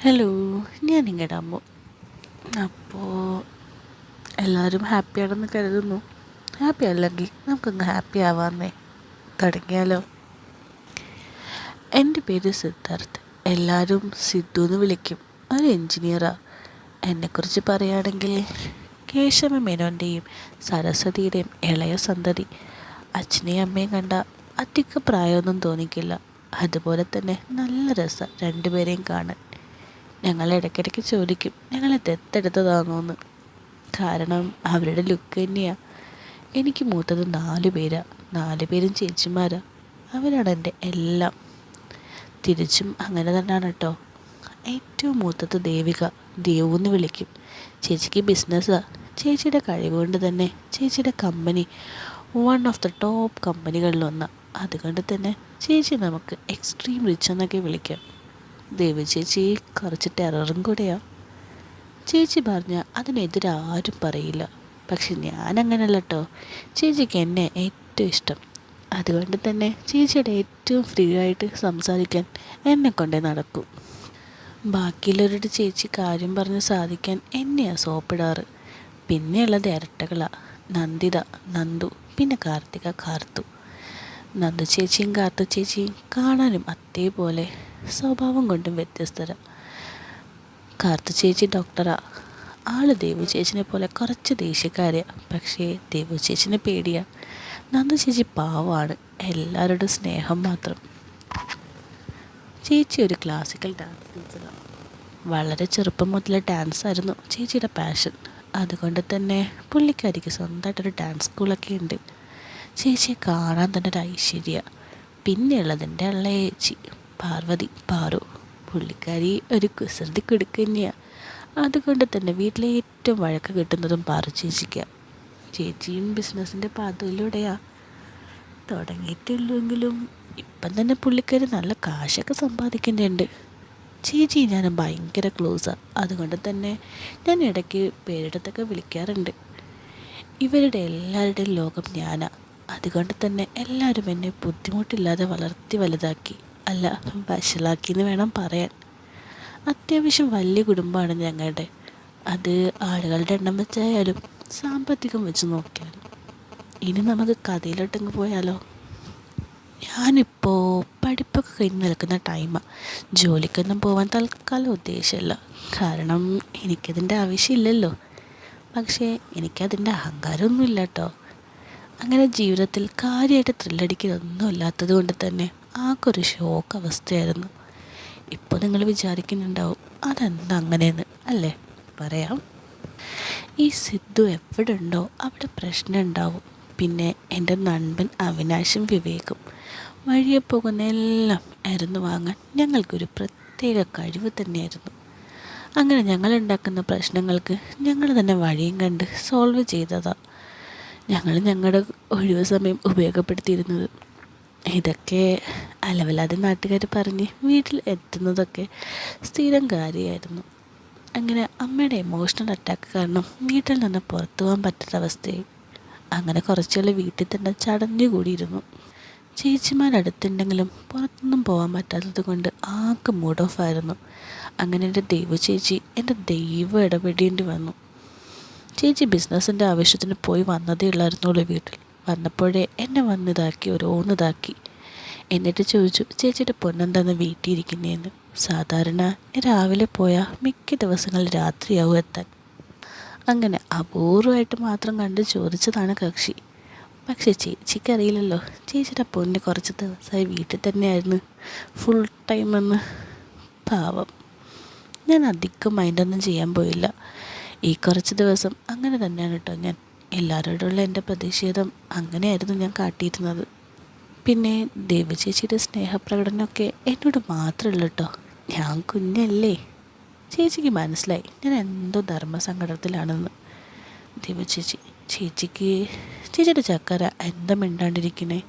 Hello ഞാൻ നിങ്ങളുടെ അമ്മ അപ്പോൾ എല്ലാവരും ഹാപ്പിയാണെന്ന് കരുതുന്നു. ഹാപ്പി അല്ലെങ്കിൽ നമുക്കങ്ങ് ഹാപ്പി ആവാന്നേ. തുടങ്ങിയാലോ? എന്റെ പേര് സിദ്ധാർത്ഥ്. എല്ലാവരും സിദ്ധു എന്ന് വിളിക്കും. ഒരു എൻജിനീയറാണ് എന്നെക്കുറിച്ച് പറയുകയാണെങ്കിൽ കേശവ മേനോന്റെയും സരസ്വതിയുടെയും ഇളയ സന്തതി അച്ഛനെയും അമ്മയും കണ്ട അധിക പ്രായമൊന്നും തോന്നിക്കില്ല. അതുപോലെ തന്നെ നല്ല രസം രണ്ടുപേരെയും കാണാൻ. ഞങ്ങൾ ഇടയ്ക്കിടയ്ക്ക് ചോദിക്കും ഞങ്ങളെ ദത്തെടുത്തതാണോന്ന് കാരണം അവരുടെ ലുക്ക് തന്നെയാണ് എനിക്ക് മൂത്തത് നാല് പേരാണ് നാല് പേരും ചേച്ചിമാരാ. അവരാണ് എന്റെ എല്ലാം. തിരിച്ചും അങ്ങനെ തന്നെയാണ് കേട്ടോ ഏറ്റവും മൂത്തത് ദേവിക. ദേവു എന്ന് വിളിക്കും. ചേച്ചിക്ക് ബിസിനസ്സാണ് ചേച്ചിയുടെ കഴിവുകൊണ്ട് തന്നെ ചേച്ചിയുടെ company one of the top കമ്പനികളിലൊന്നാണ് അതുകൊണ്ട് തന്നെ ചേച്ചി നമുക്ക് എക്സ്ട്രീം റിച്ച് എന്നൊക്കെ വിളിക്കാം. ദേവി ചേച്ചി കുറച്ച് ടെററും കൂടെയാണ് ചേച്ചി പറഞ്ഞാൽ അതിനെതിരെ ആരും പറയില്ല. പക്ഷെ ഞാൻ കേട്ടോ ചേച്ചിക്ക് എന്നെ ഏറ്റവും ഇഷ്ടം. അതുകൊണ്ട് തന്നെ ചേച്ചിയുടെ ഏറ്റവും ഫ്രീ ആയിട്ട് സംസാരിക്കാൻ എന്നെ കൊണ്ടേ നടക്കൂ. ബാക്കിയുള്ളവരുടെ ചേച്ചി കാര്യം പറഞ്ഞ് സാധിക്കാൻ എന്നെയാണ് സോപ്പിടാറ്. പിന്നെയുള്ളത് ഇരട്ടകളാണ് നന്ദിത നന്ദു പിന്നെ കാർത്തിക കാർത്തു. നന്ദു ചേച്ചിയും കാർത്തു ചേച്ചിയും കാണാനും അതേപോലെ. സ്വഭാവം കൊണ്ടും വ്യത്യസ്തരാണ് കാർത്തു ചേച്ചി ഡോക്ടറാ. ആൾ ദേവു ചേച്ചിനെ പോലെ കുറച്ച് ദേഷ്യക്കാരിയാണ് പക്ഷേ ദേവു ചേച്ചിനെ പേടിയാണ് നന്ദു ചേച്ചി പാവമാണ് എല്ലാവരുടെ സ്നേഹം മാത്രം. ചേച്ചി ഒരു ക്ലാസിക്കൽ ഡാൻസ് ടീച്ചറാണ് വളരെ ചെറുപ്പം മുതൽ ഡാൻസ് ആയിരുന്നു ചേച്ചിയുടെ പാഷൻ അതുകൊണ്ട് തന്നെ പുള്ളിക്കാരിക്ക് സ്വന്തമായിട്ടൊരു ഡാൻസ് സ്കൂളൊക്കെ ഉണ്ട്. ചേച്ചിയെ കാണാൻ തന്നെ ഒരു ഐശ്വര്യ. പിന്നെയുള്ളതിന്റെ ഉള്ള ചേച്ചി പാർവതി പാറു പുള്ളിക്കാരി ഒരു കുസൃതി കൊടുക്കുന്നയാ. തന്നെയാണ് അതുകൊണ്ട് തന്നെ വീട്ടിലെ ഏറ്റവും വഴക്ക് കിട്ടുന്നതും പാറു ചേച്ചിക്കാണ് ചേച്ചിയും ബിസിനസ്സിന്റെ പാതയിലൂടെയാണ് തുടങ്ങിയിട്ടില്ലെങ്കിലും ഇപ്പം തന്നെ പുള്ളിക്കാരി നല്ല കാശൊക്കെ സമ്പാദിക്കുന്നുണ്ട്. ചേച്ചി ഞാൻ ഭയങ്കര ക്ലോസാണ് അതുകൊണ്ട് തന്നെ ഞാൻ ഇടയ്ക്ക് പേരെടുത്തൊക്കെ വിളിക്കാറുണ്ട്. ഇവരുടെ എല്ലാവരുടെയും ലോകം ഞാനാണ് അതുകൊണ്ട് തന്നെ എല്ലാവരും എന്നെ ബുദ്ധിമുട്ടില്ലാതെ വളർത്തി വലുതാക്കി. അല്ല വഷളാക്കി എന്ന് വേണം പറയാൻ. അത്യാവശ്യം വലിയ കുടുംബമാണ് ഞങ്ങളുടെ. അത് ആളുകളുടെ എണ്ണം വെച്ചായാലും സാമ്പത്തികം വെച്ച് നോക്കിയാലും. ഇനി നമുക്ക് കഥയിലോട്ടങ്ങ് പോയാലോ? ഞാനിപ്പോൾ പഠിപ്പൊക്കെ കഴിഞ്ഞ് നിൽക്കുന്ന ടൈമാണ് ജോലിക്കൊന്നും പോകാൻ തൽക്കാലം ഉദ്ദേശമില്ല. കാരണം എനിക്കതിന്റെ ആവശ്യമില്ലല്ലോ. പക്ഷേ എനിക്കതിന്റെ അഹങ്കാരമൊന്നുമില്ല കേട്ടോ അങ്ങനെ ജീവിതത്തിൽ കാര്യമായിട്ട് ത്രില്ലടിക്കുന്നൊന്നും ഇല്ലാത്തത് കൊണ്ട് തന്നെ. ആക്കൊരു ഷോക്ക് അവസ്ഥയായിരുന്നു ഇപ്പോൾ നിങ്ങൾ വിചാരിക്കുന്നുണ്ടാവും അതെന്താ അങ്ങനെയെന്ന്? അല്ലേ? പറയാം. ഈ സിദ്ധു എവിടെ ഉണ്ടോ അവിടെ പ്രശ്നം ഉണ്ടാവും പിന്നെ എന്റെ നண்பൻ അവിനാശും വിവേകും. വഴിയെ പോകുന്ന എല്ലാം അരുന്ന് വാങ്ങാൻ ഞങ്ങൾക്കൊരു പ്രത്യേക കഴിവ് തന്നെയായിരുന്നു. അങ്ങനെ ഞങ്ങൾ ഉണ്ടാക്കുന്ന പ്രശ്നങ്ങൾക്ക് ഞങ്ങൾ തന്നെ വഴിയും കണ്ട് സോൾവ് ചെയ്തതാണ് ഞങ്ങൾ ഞങ്ങളുടെ ഒഴിവ് സമയം ഉപയോഗപ്പെടുത്തിയിരുന്നത്. ഇതൊക്കെ അലവലാതെ നാട്ടുകാർ പറഞ്ഞ് വീട്ടിൽ എത്തുന്നതൊക്കെ സ്ഥിരം കാര്യമായിരുന്നു. അങ്ങനെ അമ്മയുടെ ഇമോഷണൽ അറ്റാക്ക് കാരണം വീട്ടിൽ നിന്ന് പുറത്തു പോകാൻ പറ്റാത്ത അവസ്ഥയായി. അങ്ങനെ കുറച്ചുകൾ വീട്ടിൽ തന്നെ ചടഞ്ഞു കൂടിയിരുന്നു ചേച്ചിമാരടുത്തുണ്ടെങ്കിലും പുറത്തൊന്നും പോകാൻ പറ്റാത്തത് കൊണ്ട് ആകെ മൂഡ് ഓഫ് ആയിരുന്നു. അങ്ങനെ എന്റെ ദൈവ ചേച്ചി എന്റെ ദൈവം ഇടപെടേണ്ടി വന്നു. ചേച്ചി ബിസിനസ്സിന്റെ ആവശ്യത്തിന് പോയി വന്നതേ ഉള്ളായിരുന്നുള്ളൂ വീട്ടിൽ. വന്നപ്പോഴേ എന്നെ വന്നിതാക്കി ഓരോന്നിതാക്കി എന്നിട്ട് ചോദിച്ചു ചേച്ചിയുടെ പൊന്നെന്താന്ന് വീട്ടിയിരിക്കുന്നതെന്ന് സാധാരണ രാവിലെ പോയാൽ മിക്ക ദിവസങ്ങളിൽ രാത്രിയാവും എത്താൻ. അങ്ങനെ അപൂർവമായിട്ട് മാത്രം കണ്ട് ചോദിച്ചതാണ് കക്ഷി. പക്ഷെ ചേച്ചിക്ക് അറിയില്ലല്ലോ ചേച്ചിയുടെ പൊന്ന് കുറച്ച് ദിവസമായി വീട്ടിൽ തന്നെയായിരുന്നു. ഫുൾ ടൈം എന്ന്. പാവം. ഞാൻ അധികം മൈൻഡൊന്നും ചെയ്യാൻ പോയില്ല. ഈ കുറച്ച് ദിവസം അങ്ങനെ തന്നെയാണ് കേട്ടോ ഞാൻ എല്ലാവരോടുള്ള എന്റെ പ്രതിഷേധം അങ്ങനെയായിരുന്നു ഞാൻ കാട്ടിയിരുന്നത്. പിന്നെ ദേവചേച്ചിയുടെ സ്നേഹപ്രകടനമൊക്കെ എന്നോട് മാത്രമല്ല കേട്ടോ ഞാൻ കുഞ്ഞല്ലേ? ചേച്ചിക്ക് മനസ്സിലായി ഞാൻ എന്തോ ധർമ്മസങ്കടത്തിലാണെന്ന്. ദേവചേച്ചി ചേച്ചിക്ക് ചേച്ചിയുടെ ചക്കര എന്താ മിണ്ടാണ്ടിരിക്കണേ?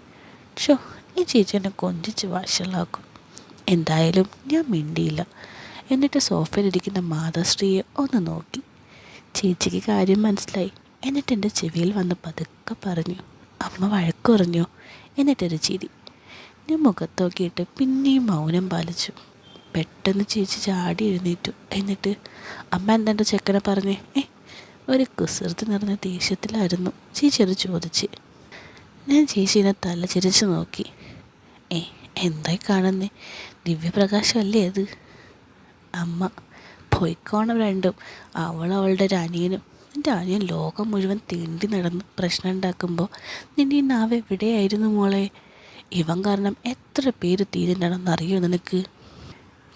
ഷോ ഈ ചേച്ചി എന്നെ കൊഞ്ചിച്ച് വഷളാക്കും. എന്തായാലും ഞാൻ മിണ്ടിയില്ല. എന്നിട്ട് സോഫയിലിരിക്കുന്ന മാതാശ്രീയെ ഒന്ന് നോക്കി. ചേച്ചിക്ക് കാര്യം മനസ്സിലായി. എന്നിട്ട് എന്റെ ചെവിയിൽ വന്ന് പതുക്കെ പറഞ്ഞു അമ്മ വഴക്ക് പറഞ്ഞു? എന്നിട്ടൊരു ചിരി. ഞാൻ മുഖത്ത് നോക്കിയിട്ട് പിന്നെയും മൗനം പാലിച്ചു. പെട്ടെന്ന് ചേച്ചി ചാടി എഴുന്നേറ്റു. എന്നിട്ട് അമ്മ എന്താണ്ട് ചെക്കനെ പറഞ്ഞേ? ഏ ഒരു കുസൃതി നിറഞ്ഞ ദേഷ്യത്തിലായിരുന്നു ചേച്ചി അത് ചോദിച്ച്. ഞാൻ ചേച്ചീനെ തല ചിരിച്ച് നോക്കി. ഏ എന്തായി കാണുന്നേ? ദിവ്യപ്രകാശമല്ലേ അത്? അമ്മ പോയിക്കോണം രണ്ടും. അവൾ അവളുടെ ഒരു അനിയനും. എന്റെ അനിയൻ ലോകം മുഴുവൻ തീണ്ടി നടന്ന് പ്രശ്നം ഉണ്ടാക്കുമ്പോൾ നിന്റെ നാവ് എവിടെയായിരുന്നു മോളെ? ഇവൻ കാരണം എത്ര പേര് തീരുന്നുണ്ടെന്ന് അറിയോ നിനക്ക്?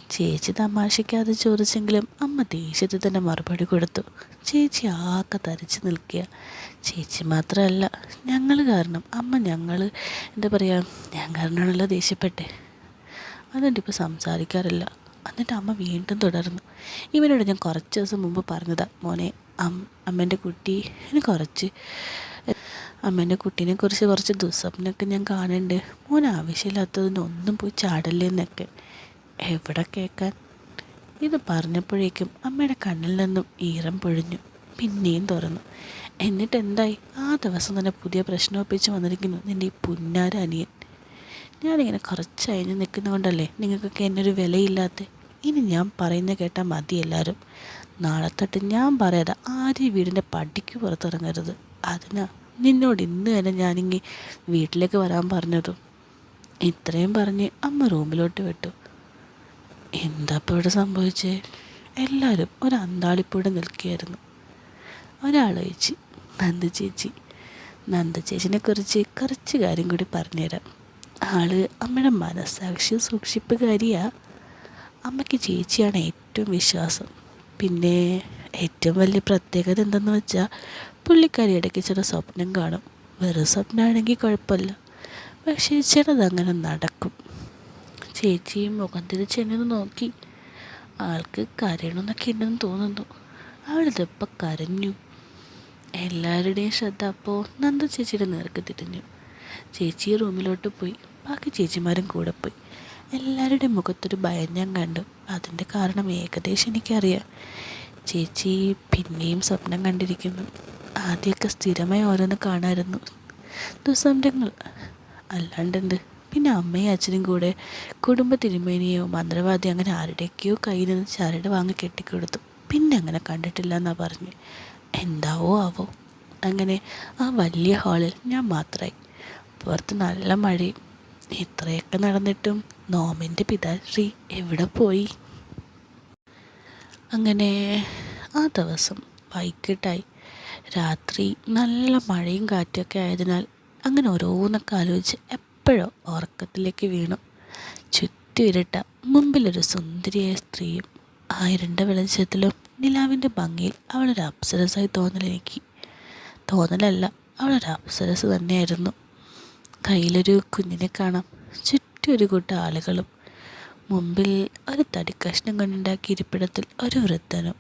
ചേച്ചി തമാശയ്ക്കാതെ ചോദിച്ചെങ്കിലും അമ്മ ദേഷ്യത്തിൽ തന്നെ മറുപടി കൊടുത്തു. ചേച്ചി ആകെ തരിച്ച് നിൽക്കുക. ചേച്ചി മാത്രമല്ല ഞങ്ങൾ കാരണം. അമ്മ ഞങ്ങൾ എന്താ പറയുക ഞാൻ കാരണമാണല്ലോ ദേഷ്യപ്പെട്ടെ. അതുകൊണ്ട് ഇപ്പോൾ സംസാരിക്കാറില്ല. എന്നിട്ട് അമ്മ വീണ്ടും തുടർന്നു. ഇവനോട് ഞാൻ കുറച്ച് ദിവസം മുമ്പ് പറഞ്ഞതാണ് മോനെ അമ്മേന്റെ കുട്ടി കുറച്ച്. അമ്മേന്റെ കുട്ടീനെ കുറിച്ച് കുറച്ച് ദുസ്വപ്നമൊക്കെ ഞാൻ കാണുന്നുണ്ട് മോൻ ആവശ്യമില്ലാത്തതിനൊന്നും പോയി ചാടല്ലേ എന്നൊക്കെ എവിടെ കേൾക്കാൻ ഇത് പറഞ്ഞപ്പോഴേക്കും അമ്മയുടെ കണ്ണിൽ നിന്നും ഈറം പൊഴിഞ്ഞു. പിന്നെയും തുറന്നു. എന്നിട്ട് എന്തായി? ആ ദിവസം തന്നെ പുതിയ പ്രശ്നം ഒപ്പിച്ച് വന്നിരിക്കുന്നു നിന്റെ ഈ പുന്നാര അനിയൻ. ഞാനിങ്ങനെ കുറച്ച് അയഞ്ഞ് നിൽക്കുന്നതുകൊണ്ടല്ലേ നിങ്ങൾക്കൊക്കെ എന്നൊരു വിലയില്ലാത്ത. ഇനി ഞാൻ പറയുന്ന കേട്ടാൽ മതി എല്ലാവരും നാളെ തൊട്ട് ഞാൻ പറയാതെ ആരും വീടിന്റെ പടിക്ക് പുറത്തിറങ്ങരുത്. അതിനാ നിന്നോട് ഇന്ന് തന്നെ ഞാനിങ്ങി വീട്ടിലേക്ക് വരാൻ പറഞ്ഞതും. ഇത്രയും പറഞ്ഞ് അമ്മ റൂമിലോട്ട് വിട്ടു. എന്താ ഇപ്പോൾ ഇവിടെ സംഭവിച്ചേ? എല്ലാവരും ഒരു അന്താളിപ്പോടെ നിൽക്കുകയായിരുന്നു. ഒരാൾ ചോദിച്ചു നന്ദ ചേച്ചി നന്ദ ചേച്ചിനെ കുറിച്ച് കാര്യം കൂടി പറഞ്ഞുതരാം. ആൾ അമ്മയുടെ മനസ്സാക്ഷി സൂക്ഷിപ്പുകാരിയാ. അമ്മയ്ക്ക് ചേച്ചിയാണ് ഏറ്റവും വിശ്വാസം. പിന്നെ ഏറ്റവും വലിയ പ്രത്യേകത എന്തെന്ന് വെച്ചാൽ പുള്ളിക്കാരി ഇടയ്ക്ക് ചില സ്വപ്നം കാണും. വെറും സ്വപ്നമാണെങ്കിൽ കുഴപ്പമില്ല പക്ഷേ ചിലതങ്ങനെ നടക്കും. ചേച്ചിയും മുഖം തിരിച്ചെന്നെ നോക്കി. ആൾക്ക് കരയണമെന്നൊക്കെ ഉണ്ടെന്ന് തോന്നുന്നു. അവളിതിപ്പോൾ കരഞ്ഞു. എല്ലാവരുടെയും ശ്രദ്ധ അപ്പോൾ നന്ദ ചേച്ചിയുടെ നേർക്ക് തിരിഞ്ഞു. ചേച്ചി റൂമിലോട്ട് പോയി. ബാക്കി ചേച്ചിമാരും കൂടെ പോയി. എല്ലാവരുടെയും മുഖത്തൊരു ഭയം ഞാൻ കണ്ടു. അതിന്റെ കാരണം ഏകദേശം എനിക്കറിയാം. ചേച്ചി പിന്നെയും സ്വപ്നം കണ്ടിരിക്കുന്നു. ആദ്യമൊക്കെ സ്ഥിരമായി ഓരോന്ന് കാണാമായിരുന്നു ദുസ്വപ്നങ്ങൾ. അല്ലാണ്ടെന്ത്? പിന്നെ അമ്മയും അച്ഛനും കൂടെ കുടുംബ തിരുമേനിയോ മന്ത്രവാദി അങ്ങനെ ആരുടെയൊക്കെയോ കയ്യിൽ നിന്ന് ചരട് വാങ്ങി കെട്ടിക്കൊടുത്തു. പിന്നെ അങ്ങനെ കണ്ടിട്ടില്ല എന്നാ പറഞ്ഞു. എന്താവോ ആവോ. അങ്ങനെ ആ വലിയ ഹാളിൽ ഞാൻ മാത്രമായി പുറത്ത് നല്ല മഴയും. ഇത്രയൊക്കെ നടന്നിട്ടും നോമിന്റെ പിതാശ്രീ എവിടെ പോയി? അങ്ങനെ ആ ദിവസം വൈകിട്ടായി. രാത്രി നല്ല മഴയും കാറ്റൊക്കെ ആയതിനാൽ അങ്ങനെ ഓരോന്നൊക്കെ ആലോചിച്ച് എപ്പോഴോ ഉറക്കത്തിലേക്ക് വീണു. ചുറ്റുവിരട്ട മുമ്പിലൊരു സുന്ദരിയായ സ്ത്രീയും ആ ഇരുണ്ട വെളിച്ചത്തിലും നിലാവിന്റെ ഭംഗിയിൽ അവളൊരു അപ്സരസായി തോന്നലെനിക്ക് തോന്നലല്ല അവളൊരു അപ്സരസ് തന്നെയായിരുന്നു. കയ്യിലൊരു കുഞ്ഞിനെ കാണാം. ചുറ്റും ഒരു കൂട്ടം ആളുകളും മുമ്പിൽ ഒരു തടിക്കഷ്ണം കൊണ്ടുണ്ടാക്കിയ ഇരിപ്പിടത്തിൽ ഒരു വൃദ്ധനും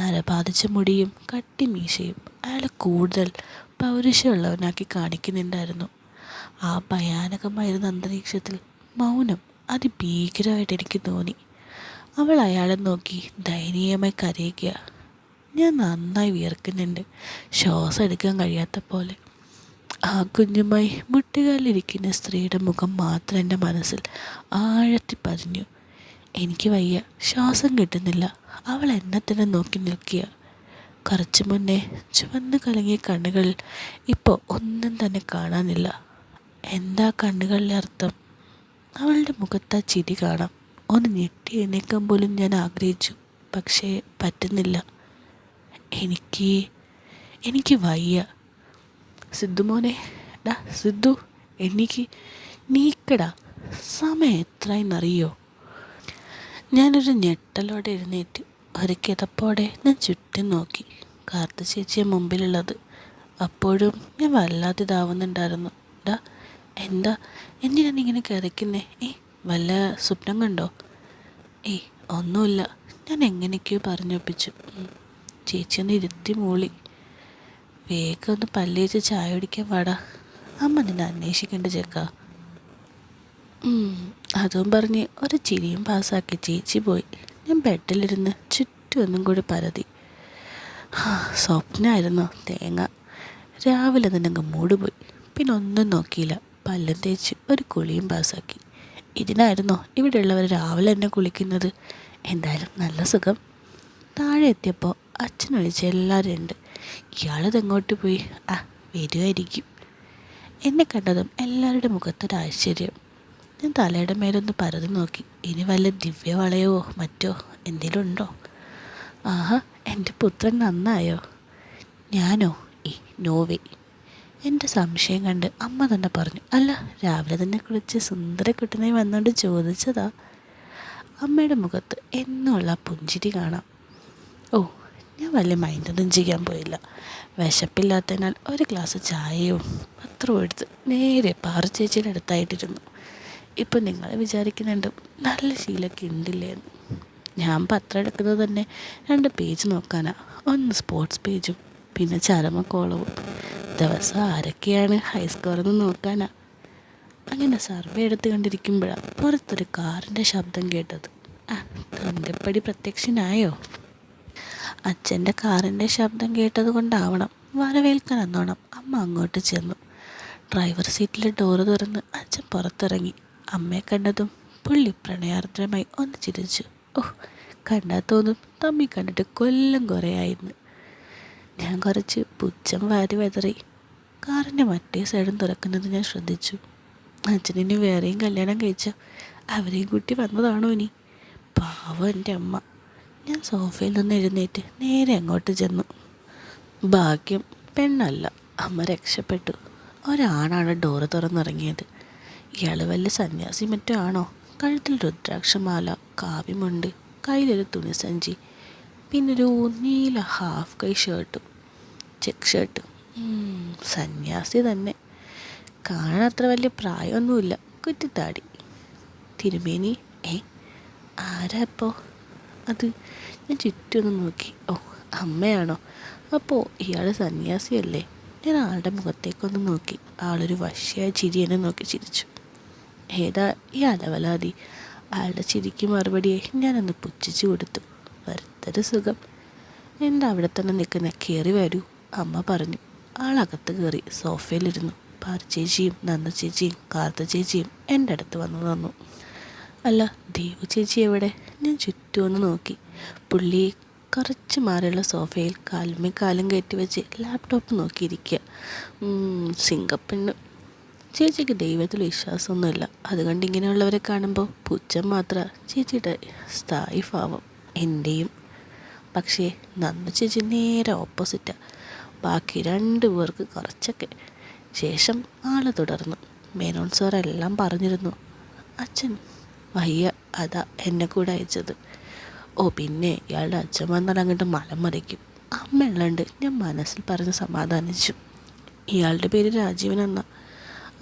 നരബാധിച്ച മുടിയും കട്ടിമീശയും അയാളെ കൂടുതൽ പൗരുഷമുള്ളവനാക്കി കാണിക്കുന്നുണ്ടായിരുന്നു. ആ ഭയാനകമായിരുന്ന അന്തരീക്ഷത്തിൽ മൗനം അതിഭീകരമായിട്ട് എനിക്ക് തോന്നി. അവൾ അയാളെ നോക്കി ദയനീയമായി കരയുക ഞാൻ നന്നായി വിയർക്കുന്നുണ്ട്. ശ്വാസം എടുക്കാൻ കഴിയാത്ത പോലെ ആ കുഞ്ഞുമായി മുട്ടുകാലിരിക്കുന്ന സ്ത്രീയുടെ മുഖം മാത്രം എന്റെ മനസ്സിൽ ആഴത്തി പതിഞ്ഞു. എനിക്ക് വയ്യ ശ്വാസം കിട്ടുന്നില്ല. അവൾ എന്നെ തന്നെ നോക്കി നിൽക്കുക. കുറച്ചു മുന്നേ ചുവന്ന് കലങ്ങിയ കണ്ണുകൾ ഇപ്പോൾ ഒന്നും തന്നെ കാണാനില്ല. എന്താ കണ്ണുകളിലെ അർത്ഥം? അവളുടെ മുഖത്ത് ആ ചിരി കാണാം. ഒന്ന് ഞെട്ടി എണീക്കാൻ പോലും ഞാൻ ആഗ്രഹിച്ചു. പക്ഷേ പറ്റുന്നില്ല. എനിക്ക് എനിക്ക് വയ്യ. സിദ്ധു മോനെ ഡാ സിദ്ധു എനിക്ക് നീക്കടാ സമയം എത്രയെന്നറിയോ? ഞാനൊരു ഞെട്ടലോടെ എഴുന്നേറ്റ് ഒരു കിതപ്പോടെ ഞാൻ ചുറ്റും നോക്കി. കാർത്ത ചേച്ചിയെ മുമ്പിലുള്ളത്. അപ്പോഴും ഞാൻ വല്ലാതെ ഇതാവുന്നുണ്ടായിരുന്നു ഡാ എന്താ? എന്തിനാണ് ഇങ്ങനെ കിതയ്ക്കുന്നേ ഏ വല്ല സ്വപ്നം കണ്ടോ? ഏയ് ഒന്നുമില്ല. ഞാൻ എങ്ങനെയൊക്കെയോ പറഞ്ഞൊപ്പിച്ചു. ചേച്ചി ഒന്ന് ഇരുത്തി മൂളി. വേഗം ഒന്ന് പല്ലേച്ച് ചായ കുടിക്കാൻ വാടാ. അമ്മ നിന്നെ അന്വേഷിക്കേണ്ട ചേക്ക. അതും പറഞ്ഞ് ഒരു ചിരിയും പാസ്സാക്കി ചേച്ചി പോയി. ഞാൻ ബെഡിലിരുന്ന് ചുറ്റും ഒന്നും കൂടി പരതി. സ്വപ്നമായിരുന്നു തേങ്ങ. രാവിലെ തന്നെ അങ്ങ് മൂട് പോയി. പിന്നെ ഒന്നും നോക്കിയില്ല. പല്ലും തേച്ച് ഒരു കുളിയും പാസ്സാക്കി. ഇതിനായിരുന്നോ ഇവിടെയുള്ളവർ രാവിലെ എന്നെ കുളിക്കുന്നത്? എന്തായാലും നല്ല സുഖം. താഴെ എത്തിയപ്പോൾ അച്ഛനൊഴിച്ച് എല്ലാവരും ഉണ്ട്. ഇയാളിതെങ്ങോട്ട് പോയി? ആ വരുമായിരിക്കും എന്നെ കണ്ടതും എല്ലാവരുടെ മുഖത്തൊരു ആശ്ചര്യം. ഞാൻ തലയുടെ മേലൊന്ന് പരതി നോക്കി. ഇനി വല്ല ദിവ്യവളയോ മറ്റോ എന്തെങ്കിലും ഉണ്ടോ ആഹാ എന്റെ പുത്രൻ നന്നായോ? ഞാനോ? ഈ നോവേ. എന്റെ സംശയം കണ്ട് അമ്മ തന്നെ പറഞ്ഞു. അല്ല രാവിലെ തന്നെ കുളിച്ച് സുന്ദരക്കുട്ടനെ വന്നുകൊണ്ട് ചോദിച്ചതാ. അമ്മയുടെ മുഖത്ത് എന്നുള്ള പുഞ്ചിരി കാണാം. ഓ ഞാൻ വലിയ മൈൻഡൊന്നും ചെയ്യാൻ പോയില്ല. വിശപ്പില്ലാത്തതിനാൽ ഒരു ഗ്ലാസ് ചായയും പത്രവും എടുത്ത് നേരെ പാറ ചേച്ചിയുടെ അടുത്തായിട്ടിരുന്നു. ഇപ്പം നിങ്ങൾ വിചാരിക്കുന്നുണ്ട് നല്ല ശീലമൊക്കെ ഉണ്ടില്ലേ എന്ന്. ഞാൻ പത്രം എടുക്കുന്നത് തന്നെ രണ്ട് പേജ് നോക്കാനാ. ഒന്ന് സ്പോർട്സ് പേജും പിന്നെ ചരമക്കോളവും ദിവസം ആരൊക്കെയാണ് ഹൈ എന്ന് നോക്കാനാ. അങ്ങനെ സർവേ എടുത്തു കണ്ടിരിക്കുമ്പോഴാണ് പുറത്തൊരു കാറിന്റെ ശബ്ദം കേട്ടത്. ആ തങ്കപ്പടി പ്രത്യക്ഷനായോ? അച്ഛന്റെ കാറിന്റെ ശബ്ദം കേട്ടത് കൊണ്ടാവണം. വരവേൽക്കാൻ എന്നോണം അമ്മ അങ്ങോട്ട് ചെന്നു. ഡ്രൈവർ സീറ്റിലെ ഡോറ് തുറന്ന് അച്ഛൻ പുറത്തിറങ്ങി. അമ്മയെ കണ്ടതും പുള്ളി പ്രണയാർദ്രമായി ഒന്ന് ചിരിച്ചു. ഓഹ് കണ്ടാൽ തോന്നും തമ്മി കണ്ടിട്ട് കൊല്ലം കുറേയായിരുന്നു ഞാൻ കുറച്ച് പുച്ഛം വാരി വെതറി. കാറിന്റെ മറ്റേ സൈഡും തുറക്കുന്നത് ഞാൻ ശ്രദ്ധിച്ചു. അച്ഛനിനി വേറെയും കല്യാണം കഴിച്ച അവരെയും കൂട്ടി വന്നതാണോ ഇനി? പാവം എന്റെ അമ്മ. ഞാൻ സോഫയിൽ നിന്ന് എഴുന്നേറ്റ് നേരെ അങ്ങോട്ട് ചെന്നു. ഭാഗ്യം പെണ്ണല്ല. അമ്മ രക്ഷപ്പെട്ടു. ഒരാണാണ് ഡോറ് തുറന്നിറങ്ങിയത്. ഇയാൾ വല്ല സന്യാസി മറ്റോ ആണോ? കഴുത്തിൽ രുദ്രാക്ഷമാല കാവ്യമുണ്ട് കയ്യിലൊരു തുണിസഞ്ചി പിന്നൊരു നീല ഹാഫ് കൈ ഷർട്ടും ചെക്ക് ഷർട്ട് സന്യാസി തന്നെ. കാണാൻ അത്ര വലിയ പ്രായമൊന്നുമില്ല. കുറ്റിത്താടി. തിരുമേനി ഏ ആരാ ഇപ്പോൾ അത് ഞാൻ ചുറ്റൊന്ന് നോക്കി. ഓ അമ്മയാണോ? അപ്പോൾ ഇയാൾ സന്യാസിയല്ലേ? ഞാൻ ആളുടെ മുഖത്തേക്കൊന്ന് നോക്കി. ആളൊരു വശ്യായ ചിരി എന്നെ നോക്കി ചിരിച്ചു. ഏതാ ഈ അലവലാതി? ആളുടെ ചിരിക്ക് മറുപടിയെ ഞാനൊന്ന് പുച്ഛിച്ചു കൊടുത്തു. വരുത്തൊരു സുഖം. എന്താ അവിടെ തന്നെ നിൽക്കുന്ന? കയറി വരൂ അമ്മ പറഞ്ഞു. ആളകത്ത് കയറി സോഫയിലിരുന്നു. പാർ ചേച്ചിയും നന്ദ ചേച്ചിയും കാർത്ത ചേച്ചിയും എന്റെ അടുത്ത് വന്നു തന്നു അല്ല ദേവു ചേച്ചി എവിടെ? ഞാൻ ചുറ്റുമൊന്ന് നോക്കി. പുള്ളി കുറച്ച് മാറിയുള്ള സോഫയിൽ കാലുമേ കാലും കയറ്റി വെച്ച് ലാപ്ടോപ്പ് നോക്കിയിരിക്കുക. സിംഗപ്പെണ്ണ്. ചേച്ചിക്ക് ദൈവത്തിൽ വിശ്വാസമൊന്നുമില്ല. അതുകൊണ്ട് ഇങ്ങനെയുള്ളവരെ കാണുമ്പോൾ പുച്ഛം മാത്രം ചേച്ചിയുടെ സ്ഥായി ഭാവം എന്റെയും പക്ഷേ നന്ന ചേച്ചി നേരെ ഓപ്പോസിറ്റാണ് ബാക്കി രണ്ട് പേർക്ക് കുറച്ചൊക്കെ. ശേഷം ആൾ തുടർന്നു. മേനോൻ എല്ലാം പറഞ്ഞിരുന്നു. അച്ഛൻ വയ്യ അതാ എന്നെ കൂടെ അയച്ചത്. ഓ പിന്നെ ഇയാളുടെ അച്ഛൻ വന്നാൽ അങ്ങോട്ട് മലം മറിക്കും. അമ്മയുള്ളതുകൊണ്ട് ഞാൻ മനസ്സിൽ പറഞ്ഞ് സമാധാനിച്ചു. ഇയാളുടെ പേര് രാജീവൻ എന്ന.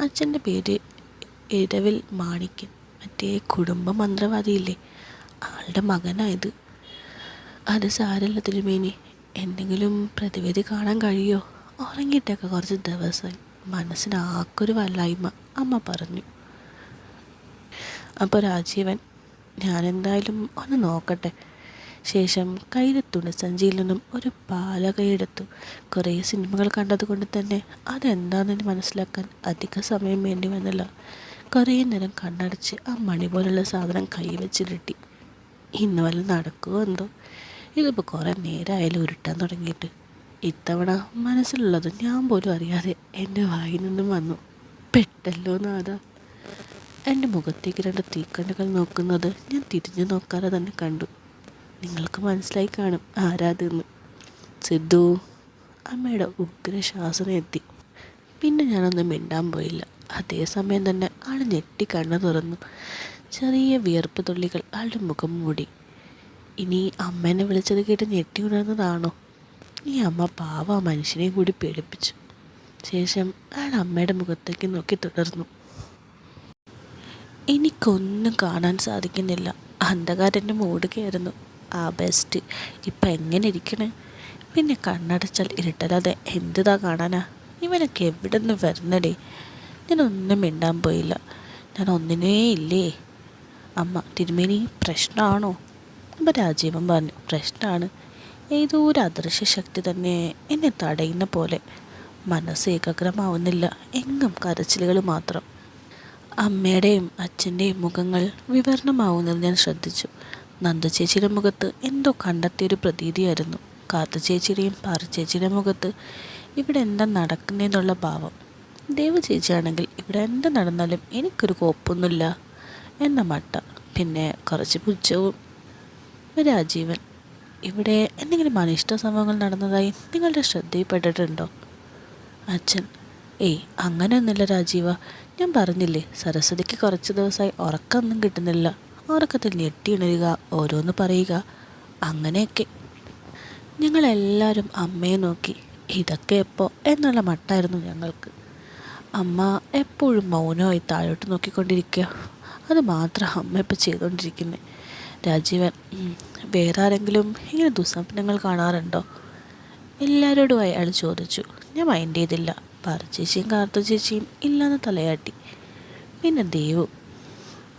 അച്ഛന്റെ പേര് ഇരവിൽ മാണിക്കൻ മറ്റേ കുടുംബ മന്ത്രവാദിയില്ലേ? ആളുടെ മകനായത്. അത് സാരല്ല തിരുമേനി എന്തെങ്കിലും പ്രതിവിധി കാണാൻ കഴിയോ? ഉറങ്ങിയിട്ടൊക്കെ കുറച്ച് ദിവസമായി മനസ്സിനാക്കൊരു വല്ലായ്മ. അമ്മ പറഞ്ഞു. അപ്പോൾ രാജീവൻ ഞാനെന്തായാലും ഒന്ന് നോക്കട്ടെ. ശേഷം കയ്യിൽ തുണിസഞ്ചിയിൽ നിന്നും ഒരു പാലകയെടുത്തു കുറേ സിനിമകൾ കണ്ടതുകൊണ്ട് തന്നെ അതെന്താണെന്ന് മനസ്സിലാക്കാൻ അധിക സമയം വേണ്ടി വന്നില്ല. കുറേ നേരം കണ്ണടച്ച് ആ മണി പോലുള്ള സാധനം കൈവച്ചിരുട്ടി ഇന്ന് വല്ല നടക്കുമോ എന്തോ? ഇതിപ്പോൾ കുറേ നേരമായാലും ഉരുട്ടാൻ തുടങ്ങിയിട്ട്. ഇത്തവണ മനസ്സിലുള്ളത് ഞാൻ പോലും അറിയാതെ എന്റെ വായിൽ നിന്നും വന്നു. പെട്ടല്ലോ നാദാ എന്റെ മുഖത്തേക്ക് രണ്ട് തീക്കണ്ണുകൾ നോക്കുന്നത് ഞാൻ തിരിഞ്ഞു നോക്കാതെ തന്നെ കണ്ടു. നിങ്ങൾക്ക് മനസ്സിലായി കാണും ആരാതെന്ന്. സിദ്ധു അമ്മയുടെ ഉഗ്ര ശ്വാസന എത്തി. പിന്നെ ഞാനൊന്നും മിണ്ടാൻ പോയില്ല. അതേസമയം തന്നെ ആൾ ഞെട്ടി കണ്ണു തുറന്നു. ചെറിയ വിയർപ്പ് തുള്ളികൾ ആളുടെ മുഖം മൂടി. ഇനി അമ്മേനെ വിളിച്ചത് കേട്ട് ഞെട്ടി ഉണർന്നതാണോ? ഈ അമ്മ പാവ മനുഷ്യനെ കൂടി പേടിപ്പിച്ചു. ശേഷം അയാൾ അമ്മയുടെ മുഖത്തേക്ക് നോക്കി തുടർന്നു. എനിക്കൊന്നും കാണാൻ സാധിക്കുന്നില്ല. അന്ധകാരന്റെ മൂടുകയായിരുന്നു. ആ ബെസ്റ്റ് ഇപ്പം എങ്ങനെ ഇരിക്കണേ? പിന്നെ കണ്ണടച്ചാൽ ഇരട്ടലാതെ എന്തുതാ കാണാനാ? ഇവനൊക്കെ എവിടെ നിന്ന് വരുന്നടേ? ഞാനൊന്നും മിണ്ടാൻ പോയില്ല. ഞാൻ ഒന്നിനേ ഇല്ലേ? അമ്മ തിരുമേനി പ്രശ്നമാണോ അപ്പം രാജീവൻ പറഞ്ഞു പ്രശ്നമാണ് ഏതോ ഒരു അദൃശ്യ ശക്തി തന്നെ എന്നെ തടയുന്ന പോലെ. മനസ്സ് ഏകാഗ്രമാവുന്നില്ല. എങ്ങും കരച്ചിലുകൾ മാത്രം. അമ്മയുടെയും അച്ഛന്റെയും മുഖങ്ങൾ വിവരണമാവുന്നത് ഞാൻ ശ്രദ്ധിച്ചു. നന്ദ ചേച്ചിയുടെ മുഖത്ത് എന്തോ കണ്ടെത്തിയൊരു പ്രതീതിയായിരുന്നു. കാത്തു ചേച്ചിയുടെയും പാറു ചേച്ചിയുടെ മുഖത്ത് ഇവിടെ എന്താ നടക്കുന്നതെന്നുള്ള ഭാവം. ദേവ ചേച്ചിയാണെങ്കിൽ ഇവിടെ എന്ത് നടന്നാലും എനിക്കൊരു കോപ്പൊന്നുമില്ല എന്ന മട്ട. പിന്നെ കുറച്ച് പുച്ഛവും. രാജീവൻ ഇവിടെ എന്തെങ്കിലും അനിഷ്ട സംഭവങ്ങൾ നടന്നതായി നിങ്ങളുടെ ശ്രദ്ധയിൽപ്പെട്ടിട്ടുണ്ടോ? അച്ഛൻ ഏയ് അങ്ങനെയൊന്നുമില്ല രാജീവ. ഞാൻ പറഞ്ഞില്ലേ സരസ്വതിക്ക് കുറച്ച് ദിവസമായി ഉറക്കമൊന്നും കിട്ടുന്നില്ല. ഉറക്കത്തിൽ ഞെട്ടിയിണരുക ഓരോന്ന് പറയുക അങ്ങനെയൊക്കെ. ഞങ്ങളെല്ലാവരും അമ്മയെ നോക്കി ഇതൊക്കെ എപ്പോൾ എന്നുള്ള മട്ടായിരുന്നു ഞങ്ങൾക്ക്. അമ്മ എപ്പോഴും മൗനമായി താഴോട്ട് നോക്കിക്കൊണ്ടിരിക്കുക. അത് മാത്രം അമ്മ ഇപ്പോൾ ചെയ്തുകൊണ്ടിരിക്കുന്നത് രാജീവൻ വേറെ ആരെങ്കിലും ഇങ്ങനെ ദുസ്വപ്നങ്ങൾ കാണാറുണ്ടോ? എല്ലാവരോടും അയാൾ ചോദിച്ചു. ഞാൻ മൈൻഡ് ചെയ്തില്ല. പറച്ചേച്ചിയും കാർത്തു ചേച്ചിയും ഇല്ലാന്ന് തലയാട്ടി. പിന്നെ ദേവു.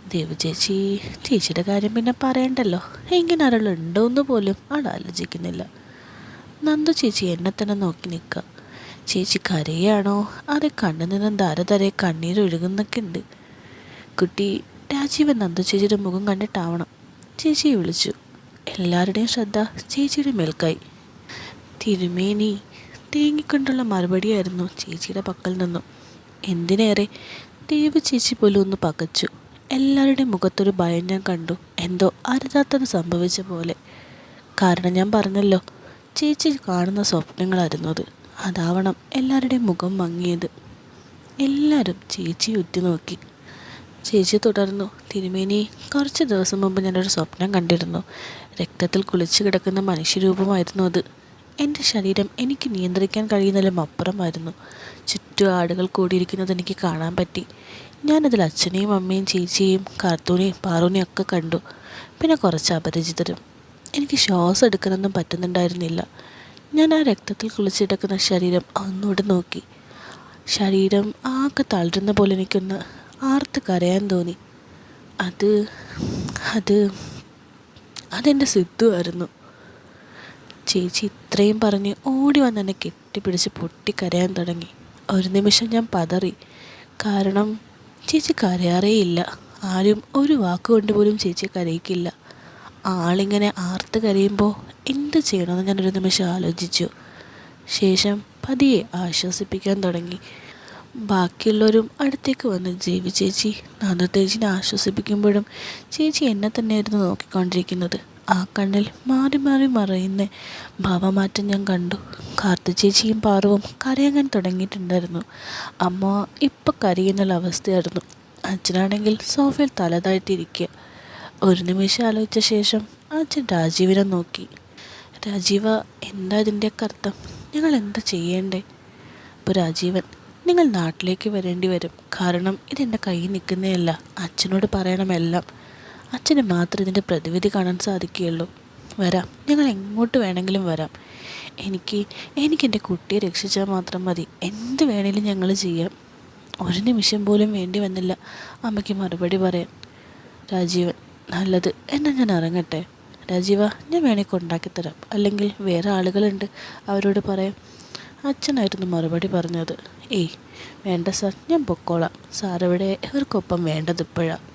ദേവു ചേച്ചി ചേച്ചിയുടെ കാര്യം പിന്നെ പറയണ്ടല്ലോ. എങ്ങനെ ആരുള്ളുണ്ടോ എന്ന് പോലും ആൾ ആലോചിക്കുന്നില്ല. നന്ദു ചേച്ചി എന്നെ തന്നെ നോക്കി നിൽക്കുക ചേച്ചി കരയാണോ? അത് കണ്ണു നിന്ന് ധാരതരെ കണ്ണീരൊഴുകുന്നൊക്കെ ഉണ്ട്. കുട്ടി രാജീവൻ നന്ദു ചേച്ചിയുടെ മുഖം കണ്ടിട്ടാവണം. ചേച്ചിയെ വിളിച്ചു. എല്ലാവരുടെയും ശ്രദ്ധ ചേച്ചിയുടെ മേൽക്കായി. തിരുമേനി തേങ്ങിക്കൊണ്ടുള്ള മറുപടിയായിരുന്നു ചേച്ചിയുടെ പക്കൽ നിന്നും. എന്തിനേറെ? ദേവ് ചേച്ചി പോലും ഒന്ന് പകച്ചു. എല്ലാവരുടെയും മുഖത്തൊരു ഭയം ഞാൻ കണ്ടു. എന്തോ അരുതാത്തത് സംഭവിച്ച പോലെ. കാരണം ഞാൻ പറഞ്ഞല്ലോ ചേച്ചി കാണുന്ന സ്വപ്നങ്ങളായിരുന്നു അത്. അതാവണം എല്ലാവരുടെയും മുഖം മങ്ങിയത്. എല്ലാവരും ചേച്ചി ഉറ്റുനോക്കി. ചേച്ചി തുടർന്നു തിരുമേനി കുറച്ച് ദിവസം മുമ്പ് ഞാനൊരു സ്വപ്നം കണ്ടിരുന്നു. രക്തത്തിൽ കുളിച്ചു കിടക്കുന്ന മനുഷ്യരൂപമായിരുന്നു അത്. എന്റെ ശരീരം എനിക്ക് നിയന്ത്രിക്കാൻ കഴിയുന്നതിലും അപ്പുറമായിരുന്നു. ചുറ്റു ആടുകൾ കൂടിയിരിക്കുന്നത് എനിക്ക് കാണാൻ പറ്റി. ഞാനതിൽ അച്ഛനെയും അമ്മയും ചേച്ചിയെയും കാർത്തൂനെയും പാറൂനെയും ഒക്കെ കണ്ടു. പിന്നെ കുറച്ച് അപരിചിതരും. എനിക്ക് ശ്വാസം എടുക്കാനൊന്നും പറ്റുന്നുണ്ടായിരുന്നില്ല. ഞാൻ ആ രക്തത്തിൽ കുളിച്ചിടക്കുന്ന ശരീരം ഒന്നുകൂടെ നോക്കി. ശരീരം ആകെ തളരുന്ന പോലെ എനിക്കൊന്ന് ആർത്ത് കരയാൻ തോന്നി. അത് അത് അതെന്റെ സിദ്ധുവായിരുന്നു ചേച്ചി ഇത്രയും പറഞ്ഞ് ഓടി വന്ന് എന്നെ കെട്ടിപ്പിടിച്ച് പൊട്ടിക്കരയാൻ തുടങ്ങി. ഒരു നിമിഷം ഞാൻ പതറി. കാരണം ചേച്ചി കരയാറേയില്ല. ആരും ഒരു വാക്കുകൊണ്ട് പോലും ചേച്ചി കരയിക്കില്ല. ആളിങ്ങനെ ആർത്ത് കരയുമ്പോൾ എന്ത് ചെയ്യണമെന്ന് ഞാനൊരു നിമിഷം ആലോചിച്ചു. ശേഷം പതിയെ ആശ്വസിപ്പിക്കാൻ തുടങ്ങി. ബാക്കിയുള്ളവരും അടുത്തേക്ക് വന്ന് ജീവി ചേച്ചി നന്ദ ചേച്ചിനെ ആശ്വസിപ്പിക്കുമ്പോഴും ചേച്ചി എന്നെ തന്നെയായിരുന്നു നോക്കിക്കൊണ്ടിരിക്കുന്നത്. ആ കണ്ണിൽ മാറി മാറി മറയുന്ന ഭാവമാറ്റം ഞാൻ കണ്ടു. കാർത്തു ചേച്ചിയും പാറവും കരയാൻ തുടങ്ങിയിട്ടുണ്ടായിരുന്നു. അമ്മ ഇപ്പം കരയുന്നുള്ള അവസ്ഥയായിരുന്നു അച്ഛനാണെങ്കിൽ സോഫയിൽ തലതായിട്ടിരിക്കുക ഒരു നിമിഷം ആലോചിച്ച ശേഷം അച്ഛൻ രാജീവിനെ നോക്കി. രാജീവ എന്താ ഇതിന്റെയൊക്കെ അർത്ഥം ഞങ്ങൾ എന്താ ചെയ്യേണ്ടേ? അപ്പോൾ രാജീവൻ നിങ്ങൾ നാട്ടിലേക്ക് വരേണ്ടി വരും. കാരണം ഇതെന്റെ കയ്യിൽ നിൽക്കുന്നതല്ല. അച്ഛനോട് പറയണമെല്ലാം അച്ഛന് മാത്രം ഇതിന്റെ പ്രതിവിധി കാണാൻ സാധിക്കുകയുള്ളൂ. വരാം. ഞങ്ങൾ എങ്ങോട്ട് വേണമെങ്കിലും വരാം. എനിക്ക് എനിക്കെന്റെ കുട്ടിയെ രക്ഷിച്ചാൽ മാത്രം മതി. എന്ത് വേണേലും ഞങ്ങൾ ചെയ്യാം. ഒരു നിമിഷം പോലും വേണ്ടി വന്നില്ല. അമ്മയ്ക്ക് മറുപടി പറയാൻ രാജീവൻ നല്ലത്. എന്നെ ഞാൻ ഇറങ്ങട്ടെ? രാജീവ ഞാൻ വേണേൽ കൊണ്ടാക്കിത്തരാം അല്ലെങ്കിൽ വേറെ ആളുകളുണ്ട്. അവരോട് പറയാം. അച്ഛനായിരുന്നു മറുപടി പറഞ്ഞത്. ഏയ് വേണ്ട സാർ. ഞാൻ പൊക്കോളാം. സാറിവിടെ ഇവർക്കൊപ്പം വേണ്ടത് ഇപ്പോഴാണ്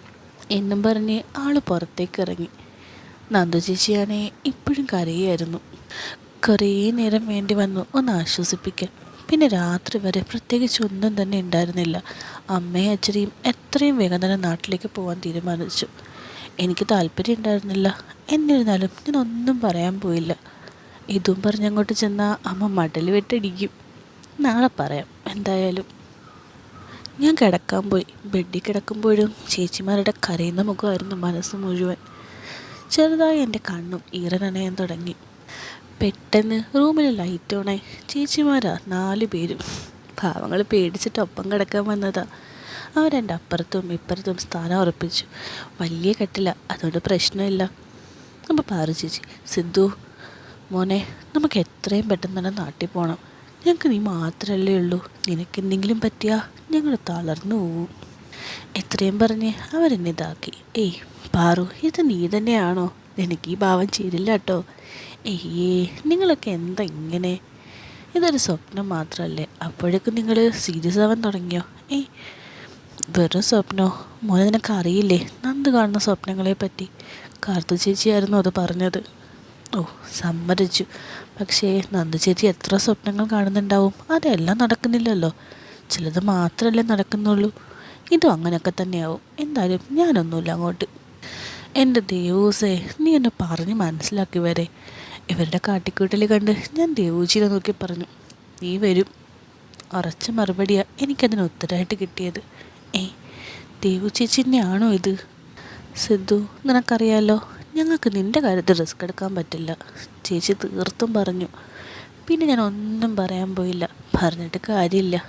എന്നും പറഞ്ഞ് ആൾ പുറത്തേക്ക് ഇറങ്ങി നന്ദു ചേച്ചിയാണെ ഇപ്പോഴും കരയായിരുന്നു. കുറേ നേരം വേണ്ടി വന്നു ഒന്ന് ആശ്വസിപ്പിക്കാൻ. പിന്നെ രാത്രി വരെ പ്രത്യേകിച്ച് ഒന്നും തന്നെ ഉണ്ടായിരുന്നില്ല. അമ്മയും അച്ഛനെയും എത്രയും വേഗം തന്നെ നാട്ടിലേക്ക് പോകാൻ തീരുമാനിച്ചു. എനിക്ക് താല്പര്യം ഉണ്ടായിരുന്നില്ല. എന്നിരുന്നാലും ഞാൻ ഒന്നും പറയാൻ പോയില്ല. ഇതും പറഞ്ഞങ്ങോട്ട് ചെന്നാൽ അമ്മ മടൽ വെട്ടടിക്കും. നാളെ പറയാം. എന്തായാലും. ഞാൻ കിടക്കാൻ പോയി. ബെഡിൽ കിടക്കുമ്പോഴും ചേച്ചിമാരുടെ കരയുന്ന മുഖമായിരുന്നു മനസ്സ് മുഴുവൻ. ചെറുതായി എന്റെ കണ്ണും ഈറനണയാൻ തുടങ്ങി. പെട്ടെന്ന് റൂമിൽ ലൈറ്റ് ഓണായി ചേച്ചിമാരാ നാല് പേരും. പാവങ്ങൾ പേടിച്ചിട്ട് ഒപ്പം കിടക്കാൻ വന്നതാ. അവരെന്റെ അപ്പുറത്തും ഇപ്പുറത്തും സ്ഥാനം ഉറപ്പിച്ചു. വലിയ കെട്ടില്ല അതുകൊണ്ട് പ്രശ്നമില്ല. അപ്പോൾ പാറു ചേച്ചി സിദ്ധു മോനെ നമുക്ക് എത്രയും പെട്ടെന്ന് തന്നെ നാട്ടിൽ പോകണം ഞങ്ങൾക്ക് നീ മാത്രമല്ലേ ഉള്ളൂ. നിനക്കെന്തെങ്കിലും പറ്റിയാ ഞങ്ങൾ തളർന്നു പോവും. എത്രയും പറഞ്ഞ് അവരെന്നെ ഇതാക്കി. ഏയ് പാറു ഇത് നീ തന്നെയാണോ? എനിക്ക് ഈ ഭാവം ചേരില്ല കേട്ടോ. ഏയേ നിങ്ങളൊക്കെ എന്താ ഇങ്ങനെ? ഇതൊരു സ്വപ്നം മാത്രമല്ലേ അപ്പോഴേക്കും നിങ്ങൾ സീരിയസ് ആവാൻ തുടങ്ങിയോ? ഏയ് വെറും സ്വപ്നോ? മോനെ നിനക്ക് അറിയില്ലേ നന്ദ് കാണുന്ന സ്വപ്നങ്ങളെ പറ്റി. കാർത്തു ചേച്ചിയായിരുന്നു അത് പറഞ്ഞത്. ഓ സമ്മതിച്ചു. പക്ഷേ നന്ദു ചേച്ചി എത്ര സ്വപ്നങ്ങൾ കാണുന്നുണ്ടാവും? അതെല്ലാം നടക്കുന്നില്ലല്ലോ. ചിലത് മാത്രമല്ലേ നടക്കുന്നുള്ളൂ. ഇതും അങ്ങനെയൊക്കെ തന്നെയാവും. എന്തായാലും ഞാനൊന്നുമില്ല അങ്ങോട്ട്. എന്റെ ദേവൂസേ നീ എന്നെ പറഞ്ഞ് മനസ്സിലാക്കി വരെ. ഇവരുടെ കാട്ടിക്കൂട്ടൽ കണ്ട് ഞാൻ ദേവൂജിനെ നോക്കി പറഞ്ഞു. നീ വരും. ഉറച്ച മറുപടിയാണ് എനിക്കതിന് ഉത്തരമായിട്ട് കിട്ടിയത്. ഏ ദേവു ചേച്ചി തന്നെയാണോ ഇത്? സിദ്ധു നിനക്കറിയാലോ ഞങ്ങൾക്ക് നിന്റെ കാര്യത്തിൽ റിസ്ക് എടുക്കാൻ പറ്റില്ല. ചേച്ചി തീർത്തും പറഞ്ഞു. പിന്നെ ഞാൻ ഒന്നും പറയാൻ പോയില്ല. പറഞ്ഞിട്ട് കാര്യമില്ല.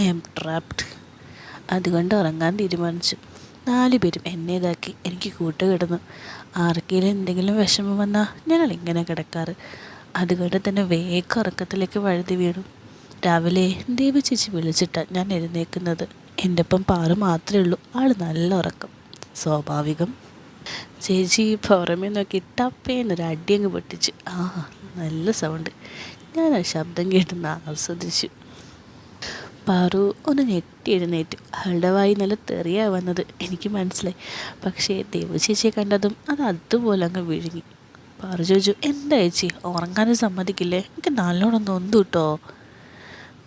ഐ ആം ട്രാപ്ഡ് അതുകൊണ്ട് ഉറങ്ങാൻ തീരുമാനിച്ചു. നാല് പേരും എന്നെ ഇതാക്കി. എനിക്ക് കൂട്ടുകിടന്നു ആർക്കെങ്കിലും എന്തെങ്കിലും വിഷമം വന്നാൽ ഞങ്ങൾ ഇങ്ങനെ കിടക്കാറ്. അതുകൊണ്ട് തന്നെ വേഗം ഉറക്കത്തിലേക്ക് വഴുതി വീണു. രാവിലെ ദേവി ചേച്ചി വിളിച്ചിട്ടാണ് ഞാൻ എഴുന്നേക്കുന്നത്. എന്റെ ഒപ്പം പാറു മാത്രമേ ഉള്ളൂ. ആൾ നല്ല ഉറക്കം. സ്വാഭാവികം ചേച്ചി പുറമേ നോക്കി ടപ്പേന്നൊരു അടിയങ്ങ് പൊട്ടിച്ചു. ആ നല്ല സൗണ്ട് ഞാൻ ആ ശബ്ദം കേട്ടെന്ന് ആസ്വദിച്ചു. പാറു ഒന്ന് ഞെട്ടി എഴുന്നേറ്റു. അവളുടെ വായി നല്ല തെറിയാ വന്നത്. എനിക്ക് മനസ്സിലായി. പക്ഷേ ദേവ ചേച്ചിയെ കണ്ടതും അത് അതുപോലെ അങ്ങ് വിഴുങ്ങി. പാറു ചോദിച്ചു എന്താ ചേച്ചി? ഉറങ്ങാനും സമ്മതിക്കില്ലേ? എനിക്ക് നല്ലോണം നൊന്തു കിട്ടോ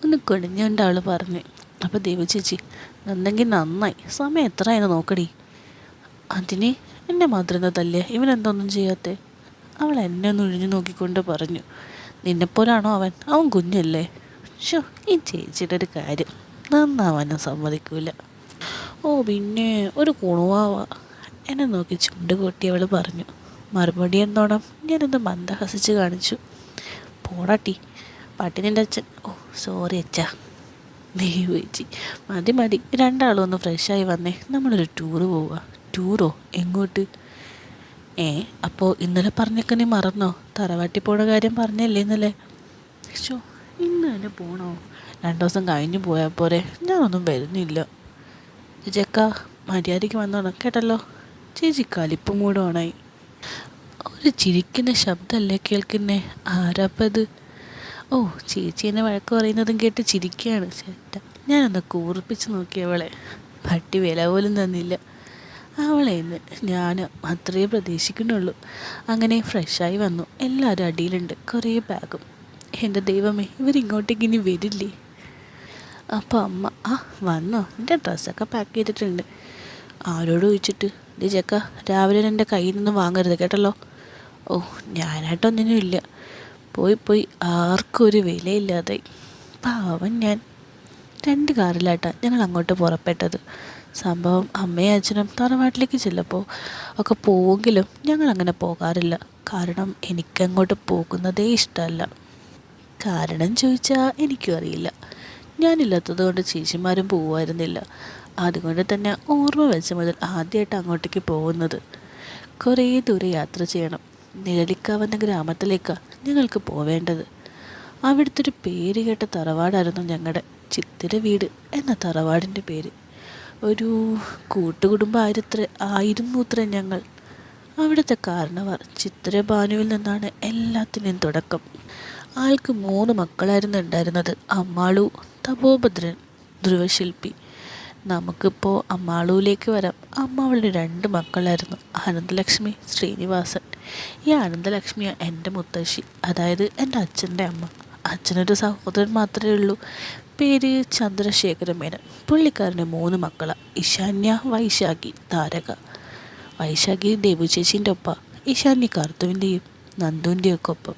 ഒന്ന് കൊടിഞ്ഞോണ്ട് അവൾ പറഞ്ഞു അപ്പോൾ ദേവ ചേച്ചി എന്തെങ്കിൽ നന്നായി. സമയം എത്രയായിരുന്നു നോക്കടി. അതിന് എന്നെ മാത്രം തല്ലേ ഇവനെന്തൊന്നും ചെയ്യാത്തെ? അവൾ എന്നെ ഒന്ന് ഒഴിഞ്ഞു നോക്കിക്കൊണ്ട് പറഞ്ഞു. നിന്നെപ്പോലാണോ അവൻ? അവൻ കുഞ്ഞല്ലേ. ഷോ ഈ ചേച്ചിയുടെ ഒരു കാര്യം. നന്നാവാനും സമ്മതിക്കൂല. ഓ പിന്നെ ഒരു കുണുവാവ. എന്നെ നോക്കി ചുണ്ട് കൊട്ടി അവൾ പറഞ്ഞു. മറുപടി എന്നോണം ഞാനൊന്ന് മന്ദഹസിച്ച് കാണിച്ചു. പോടാട്ടി പാട്ടി നിന്റെ അച്ഛൻ. ഓ സോറി അച്ഛാ. നീ ചേച്ചി. മതി മതി. രണ്ടാളും ഒന്ന് ഫ്രഷായി വന്നേ. നമ്മളൊരു ടൂറ് പോവുക ടൂറോ എങ്ങോട്ട്? ഏ അപ്പോൾ ഇന്നലെ പറഞ്ഞൊക്കെ നീ മറന്നോ? തറവാട്ടി പോണ കാര്യം പറഞ്ഞല്ലേ ഇന്നലെ? ഷോ ഇന്ന് തന്നെ പോണോ? രണ്ടു ദിവസം കഴിഞ്ഞു പോയാൽ പോരെ. ഞാനൊന്നും വരുന്നില്ല. ചേച്ചക്ക മര്യാദയ്ക്ക് വന്നോണം കേട്ടല്ലോ? ചേച്ചി കലിപ്പും കൂടെ ഓണായി. ഒരു ചിരിക്കുന്ന ശബ്ദമല്ലേ കേൾക്കുന്നേ? ആരാപ്പത്? ഓ ചേച്ചി എന്നെ വഴക്ക് പറയുന്നതും കേട്ട് ചിരിക്കുകയാണ് ചേട്ടാ ഞാനൊന്ന് കൂർപ്പിച്ച് നോക്കിയവളെ. പട്ടി വില പോലും തന്നില്ല. അവളെ ഞാൻ അത്രയേ പ്രതീക്ഷിക്കുന്നുള്ളൂ. അങ്ങനെ ഫ്രഷായി വന്നു. എല്ലാവരും അടിയിലുണ്ട്. കുറേ ബാഗും എന്റെ ദൈവമേ ഇവരിങ്ങോട്ടേക്ക് ഇനി വരില്ലേ? അപ്പോൾ അമ്മ ആ വന്നോ. എന്റെ ഡ്രസ്സൊക്കെ പാക്ക് ചെയ്തിട്ടുണ്ട്. ആരോട് ചോദിച്ചിട്ട്? ഇത് ചെക്ക രാവിലെ എന്റെ കയ്യിൽ നിന്ന് വാങ്ങരുത് കേട്ടല്ലോ. ഓ ഞാനായിട്ടൊന്നിനും ഇല്ല. പോയി പോയി. ആർക്കും ഒരു വിലയില്ലാതെ പാവം ഞാൻ. രണ്ട് കാറിലായിട്ടാണ് ഞങ്ങൾ അങ്ങോട്ട് പുറപ്പെട്ടത്. സംഭവം അമ്മയും അച്ഛനും തറവാട്ടിലേക്ക് ചെല്ലപ്പോൾ ഒക്കെ പോവെങ്കിലും ഞങ്ങളങ്ങനെ പോകാറില്ല. കാരണം എനിക്കങ്ങോട്ട് പോകുന്നതേ ഇഷ്ടമല്ല. കാരണം ചോദിച്ചാൽ എനിക്കും അറിയില്ല. ഞാനില്ലാത്തത് കൊണ്ട് ചേച്ചിമാരും പോകുമായിരുന്നില്ല അതുകൊണ്ട് തന്നെ ഓർമ്മ വെച്ച മുതൽ ആദ്യമായിട്ട് അങ്ങോട്ടേക്ക് പോകുന്നത്. കുറേ ദൂരെ യാത്ര ചെയ്യണം. നിഴലിക്കാവുന്ന ഗ്രാമത്തിലേക്കാണ് ഞങ്ങൾക്ക് പോവേണ്ടത്. അവിടുത്തെ ഒരു പേര് കേട്ട തറവാടായിരുന്നു ഞങ്ങളുടെ ചിത്തിര വീട് എന്ന തറവാടിന്റെ പേര്. ഒരു കൂട്ടുകുടുംബം ആയിരുന്നു ഇത്ര ഞങ്ങൾ. അവിടുത്തെ കാരണവർ ചിത്രഭാനുവിൽ നിന്നാണ് എല്ലാത്തിനും തുടക്കം. ആൾക്ക് മൂന്ന് മക്കളായിരുന്നു ഉണ്ടായിരുന്നത്. അമ്മാളു തപോഭദ്രൻ ധ്രുവശില്പി. നമുക്കിപ്പോൾ അമ്മാളൂലേക്ക് വരാം. അമ്മ അവളുടെ രണ്ട് മക്കളായിരുന്നു. ആനന്ദലക്ഷ്മി ശ്രീനിവാസൻ. ഈ ആനന്ദലക്ഷ്മിയാണ് എന്റെ മുത്തശ്ശി അതായത് എന്റെ അച്ഛന്റെ അമ്മ. അച്ഛനൊരു സഹോദരൻ മാത്രമേ ഉള്ളൂ. പേര് ചന്ദ്രശേഖര മേനൻ പുള്ളിക്കാരന് മൂന്ന് മക്കളാണ് ഇശാന്യ വൈശാഖി താരക. വൈശാഖി ദേവു ചേച്ചീന്റെ ഒപ്പ. ഇഷാന്യ കാർത്തുവിന്റെയും നന്ദുവിന്റെയും ഒക്കെ ഒപ്പം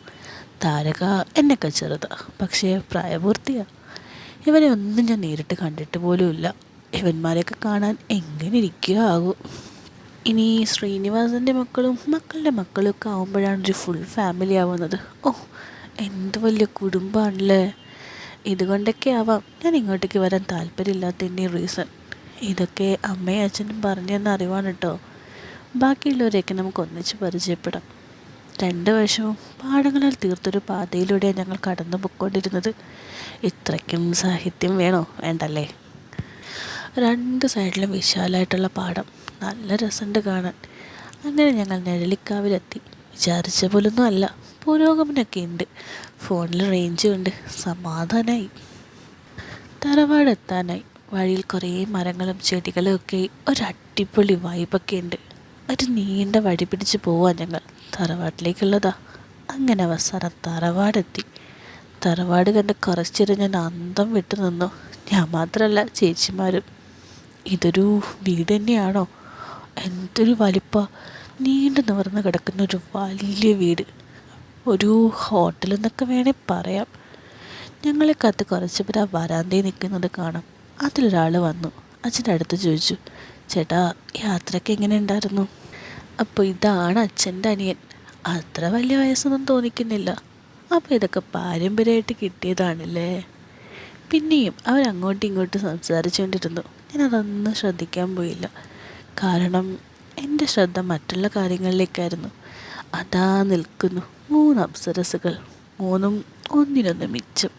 താരക എന്നൊക്കെ ചെറുതാ പക്ഷേ പ്രായപൂർത്തിയാണ് ഇവരെ ഒന്നും ഞാൻ നേരിട്ട് കണ്ടിട്ട് പോലുമില്ല ഇവന്മാരെയൊക്കെ കാണാൻ എങ്ങനെ ഇരിക്കുക ആകും ഇനി ശ്രീനിവാസന്റെ മക്കളും മക്കളുടെ മക്കളും ഒക്കെ ആകുമ്പോഴാണ് ഒരു ഫുൾ ഫാമിലി ആവുന്നത്. ഓ എന്ത് വലിയ കുടുംബമാണല്ലേ ഇതുകൊണ്ടൊക്കെ ആവാം. ഞാൻ ഇങ്ങോട്ടേക്ക് വരാൻ താല്പര്യമില്ലാത്തതിന്റെ റീസൺ ഇതൊക്കെ അമ്മയും അച്ഛനും പറഞ്ഞു തന്ന അറിവാണ് കേട്ടോ ബാക്കിയുള്ളവരെയൊക്കെ നമുക്ക് ഒന്നിച്ച് പരിചയപ്പെടാം. രണ്ട് വശവും പാടങ്ങളാൽ തീർത്തൊരു പാതയിലൂടെയാണ് ഞങ്ങൾ കടന്നു പൊയ്ക്കൊണ്ടിരുന്നത്. ഇത്രയ്ക്കും സാഹിത്യം വേണോ? വേണ്ടല്ലേ? രണ്ട് സൈഡിലും വിശാലമായിട്ടുള്ള പാടം നല്ല രസമുണ്ട് കാണാൻ. അങ്ങനെ ഞങ്ങൾ നെഴലിക്കാവിലെത്തി വിചാരിച്ച പോലൊന്നും അല്ല. പുരോഗമനമൊക്കെ ഉണ്ട് ഫോണിൽ റേഞ്ച് ഉണ്ട്. സമാധാനമായി തറവാട് എത്താനായി വഴിയിൽ കുറേ മരങ്ങളും ചെടികളും ഒക്കെ ഒരു അടിപൊളി വൈബൊക്കെ ഉണ്ട്. ഒരു നീണ്ട വഴി പിടിച്ച് പോവാ ഞങ്ങൾ. തറവാട്ടിലേക്കുള്ളതാ. അങ്ങനെ അവസാനം തറവാടെത്തി. തറവാട് കണ്ട് കുറച്ചേരം ഞാൻ അന്തം വിട്ടു നിന്നു. ഞാൻ മാത്രമല്ല ചേച്ചിമാരും. ഇതൊരു വീട് തന്നെയാണോ? എന്തൊരു വലിപ്പ. നീണ്ടു നിവർന്ന് കിടക്കുന്ന ഒരു വലിയ വീട്. ഒരു ഹോട്ടൽ എന്നൊക്കെ വേണേൽ പറയാം. ഞങ്ങളെ കത്ത് കുറച്ച് പേർ ആ വരാന്തയിൽ നിൽക്കുന്നത് കാണാം. അതിലൊരാൾ വന്നു. അച്ഛന്റെ അടുത്ത് ചോദിച്ചു ചേട്ടാ യാത്രയ്ക്ക് എങ്ങനെ ഉണ്ടായിരുന്നു? അപ്പോൾ ഇതാണ് അച്ഛന്റെ അനിയൻ. അത്ര വലിയ വയസ്സൊന്നും തോന്നിക്കുന്നില്ല. അപ്പോൾ ഇതൊക്കെ പാരമ്പര്യമായിട്ട് കിട്ടിയതാണല്ലേ? പിന്നെയും അവരങ്ങോട്ടും ഇങ്ങോട്ടും സംസാരിച്ചുകൊണ്ടിരുന്നു. ഞാൻ അതൊന്നും ശ്രദ്ധിക്കാൻ പോയില്ല. കാരണം എന്റെ ശ്രദ്ധ മറ്റുള്ള കാര്യങ്ങളിലേക്കായിരുന്നു. അതാ നിൽക്കുന്നു. മൂന്ന് അപ്സരസുകൾ മൂന്നും ഒന്നിനൊന്ന് മിച്ചം.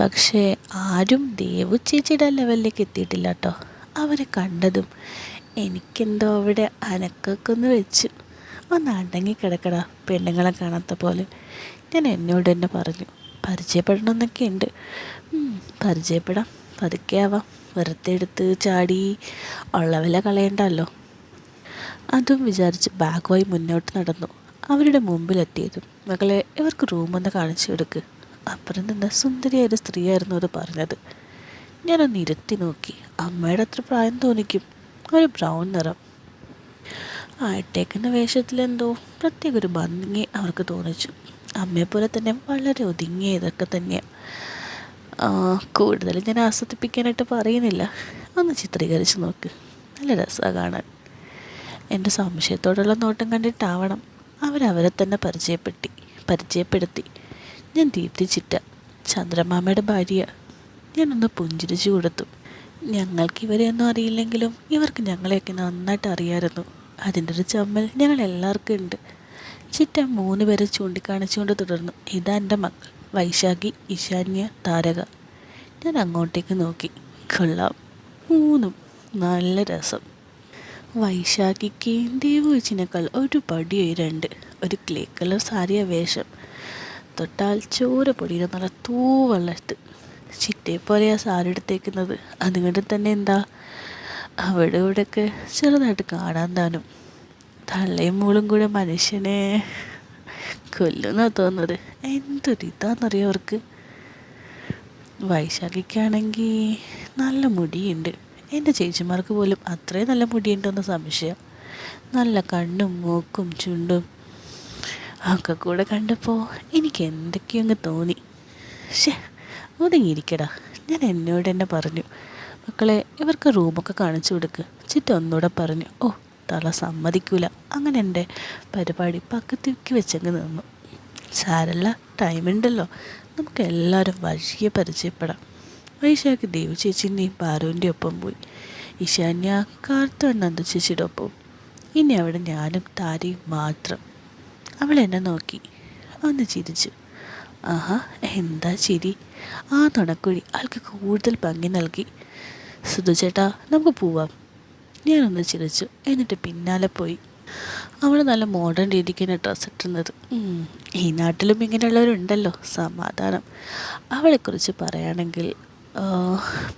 പക്ഷേ ആരും ദേവു ചേച്ചിയുടെ ലെവലിലേക്ക് എത്തിയിട്ടില്ല കേട്ടോ അവരെ കണ്ടതും എനിക്കെന്തോ അവിടെ അനക്കൊക്കെ ഒന്ന് വെച്ചു. ഒന്ന് അടങ്ങി കിടക്കടാ പെണ്ണുങ്ങളെ കാണാത്ത പോലെ. ഞാൻ എന്നോട് തന്നെ പറഞ്ഞു പരിചയപ്പെടണമെന്നൊക്കെ ഉണ്ട്. പരിചയപ്പെടാം. പതുക്കെ ആവാം. വെറുതെ എടുത്ത് ചാടി ഉള്ള വില കളയണ്ടല്ലോ. അതും വിചാരിച്ച് ബാഗുമായി മുന്നോട്ട് നടന്നു. അവരുടെ മുമ്പിലെത്തിയതും മകളെ ഇവർക്ക് റൂമൊന്ന് കാണിച്ചു കൊടുക്ക്. അപ്പുറം നിന്ന് സുന്ദരിയായ ഒരു സ്ത്രീയായിരുന്നു അത് പറഞ്ഞത്. ഞാനൊന്ന് ഇരുത്തി നോക്കി. അമ്മയുടെ അത്ര പ്രായം തോന്നിക്കും. ഒരു ബ്രൗൺ നിറം. ആയിട്ടേക്കുന്ന വേഷത്തിലെന്തോ പ്രത്യേക ഒരു ഭംഗി അവർക്ക് തോന്നിച്ചു. അമ്മയെപ്പോലെ തന്നെ വളരെ ഒതുങ്ങിയ ഇതൊക്കെ തന്നെയാണ് കൂടുതൽ ഞാൻ ആസ്വദിപ്പിക്കാനായിട്ട് പറയുന്നില്ല. ഒന്ന് ചിത്രീകരിച്ച് നോക്ക്. നല്ല രസമാണ് കാണാൻ. എന്റെ സംശയത്തോടുള്ള നോട്ടം കണ്ടിട്ടാവണം. അവരവരെ തന്നെ പരിചയപ്പെട്ടി പരിചയപ്പെടുത്തി. ഞാൻ ദീപ്തി ചിറ്റ ചന്ദ്രമാമയുടെ ഭാര്യ. ഞാനൊന്ന് പുഞ്ചിരിച്ചു കൊടുത്തു. ഞങ്ങൾക്ക് ഇവരെയൊന്നും അറിയില്ലെങ്കിലും ഇവർക്ക് ഞങ്ങളെയൊക്കെ നന്നായിട്ട് അറിയാമായിരുന്നു. അതിന്റെ ഒരു ചമ്മൽ ഞങ്ങൾ എല്ലാവർക്കും ഉണ്ട്. ചിറ്റ മൂന്ന് പേരെ ചൂണ്ടിക്കാണിച്ചുകൊണ്ട് തുടർന്നു. ഇതാ എന്റെ മക്കൾ വൈശാഖി ഈശാന്യ താരക. ഞാൻ അങ്ങോട്ടേക്ക് നോക്കി. കൊള്ളാം. മൂന്നും നല്ല രസം. വൈശാഖിക്ക് ദേവു വെച്ചിനേക്കാൾ ഒരു പടി രണ്ട് ഒരു ക്ലേ കളർ സാരിയ വേഷം. തൊട്ടാൽ ചോര പൊടിയുടെ നല്ല തൂവള്ളത്ത്. ചിറ്റേ പോലെയാണ് സാരി എടുത്തേക്കുന്നത്. അതുകൊണ്ട് തന്നെ എന്താ? അവിടെ ഇവിടെയൊക്കെ ചെറുതായിട്ട് കാണാൻ താനും. തള്ളയും മൂളും കൂടെ മനുഷ്യനെ കൊല്ലുന്ന തോന്നുന്നത്. എന്തൊരിതാന്നറിയോ അവർക്ക്? വൈശാഖിക്കാണെങ്കിൽ നല്ല മുടിയുണ്ട്. എന്റെ ചേച്ചിമാർക്ക് പോലും അത്രയും നല്ല മുടിയുണ്ടെന്ന് സംശയം. നല്ല കണ്ണും മൂക്കും ചുണ്ടും ഒക്കെ കൂടെ കണ്ടപ്പോൾ എനിക്ക് എന്തൊക്കെയോ അങ്ങ് തോന്നി. ഷേ ഒതുങ്ങിയിരിക്കടാ. ഞാൻ എന്നോട് തന്നെ പറഞ്ഞു മക്കളെ ഇവർക്ക് റൂമൊക്കെ കാണിച്ചു കൊടുക്ക്. ചിറ്റ ഒന്നുകൂടെ പറഞ്ഞു ഓ തള സമ്മതിക്കൂല. അങ്ങനെ എന്റെ പരിപാടി പക്കത്തേക്ക് വെച്ചങ്ങ് നിന്നു. സാരല്ല ടൈമുണ്ടല്ലോ നമുക്ക് എല്ലാവരും വഴിയെ പരിചയപ്പെടാം. വൈശാഖ് ദേവ് ചേച്ചിന്റെയും പാറുവിന്റെ ഒപ്പം പോയി. ഈശാന്യ കാർത്തു നന്ദു ചേച്ചിയുടെ ഒപ്പം ഇനി അവിടെ ഞാനും താരയും മാത്രം. അവൾ എന്നെ നോക്കി. ഒന്ന് ചിരിച്ചു. ആഹാ എന്താ ചിരി? ആ നുണക്കുഴി ആൾക്ക് കൂടുതൽ ഭംഗി നൽകി. സുധു ചേട്ടാ നമുക്ക് പോവാം. ഞാനൊന്ന് ചിരിച്ചു. എന്നിട്ട് പിന്നാലെ പോയി. അവൾ നല്ല മോഡേൺ രീതിക്കാണ് ഡ്രസ്സ് ഇട്ടുന്നത്. ഈ നാട്ടിലും ഇങ്ങനെയുള്ളവരുണ്ടല്ലോ. സമാധാനം. അവളെക്കുറിച്ച് പറയുകയാണെങ്കിൽ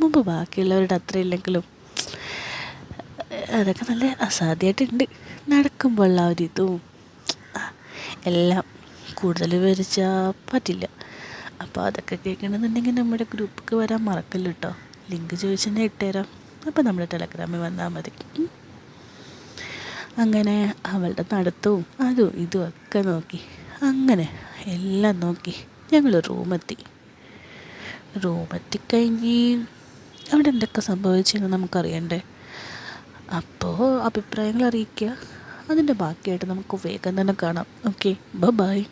മുമ്പ് ബാക്കിയുള്ളവരുടെ അത്രയില്ലെങ്കിലും അതൊക്കെ നല്ല അസാധ്യമായിട്ടുണ്ട് നടക്കുമ്പോൾ ആ ഒരു ഇതും എല്ലാം കൂടുതൽ വിവരിച്ചാൽ പറ്റില്ല. അപ്പോൾ അതൊക്കെ കേൾക്കണമെന്നുണ്ടെങ്കിൽ നമ്മുടെ ഗ്രൂപ്പിൽ വരാൻ മറക്കല്ല കേട്ടോ ലിങ്ക് ചോദിച്ചെന്നെ ഇട്ടുതരാം. അപ്പോൾ നമ്മുടെ ടെലഗ്രാമിൽ വന്നാൽ മതി. അങ്ങനെ അവളുടെ നടത്തവും അതും ഇതും ഒക്കെ നോക്കി അങ്ങനെ എല്ലാം നോക്കി ഞങ്ങൾ റൂമെത്തി. റൂമെത്തിക്കഴിഞ്ഞ് അവിടെ എന്തൊക്കെ സംഭവിച്ചെന്ന് നമുക്കറിയണ്ടേ? അപ്പോൾ അഭിപ്രായങ്ങൾ അറിയിക്കുക. അതിന്റെ ബാക്കിയായിട്ട് നമുക്ക് വേഗം തന്നെ കാണാം. ഓക്കെ ബ ബായ്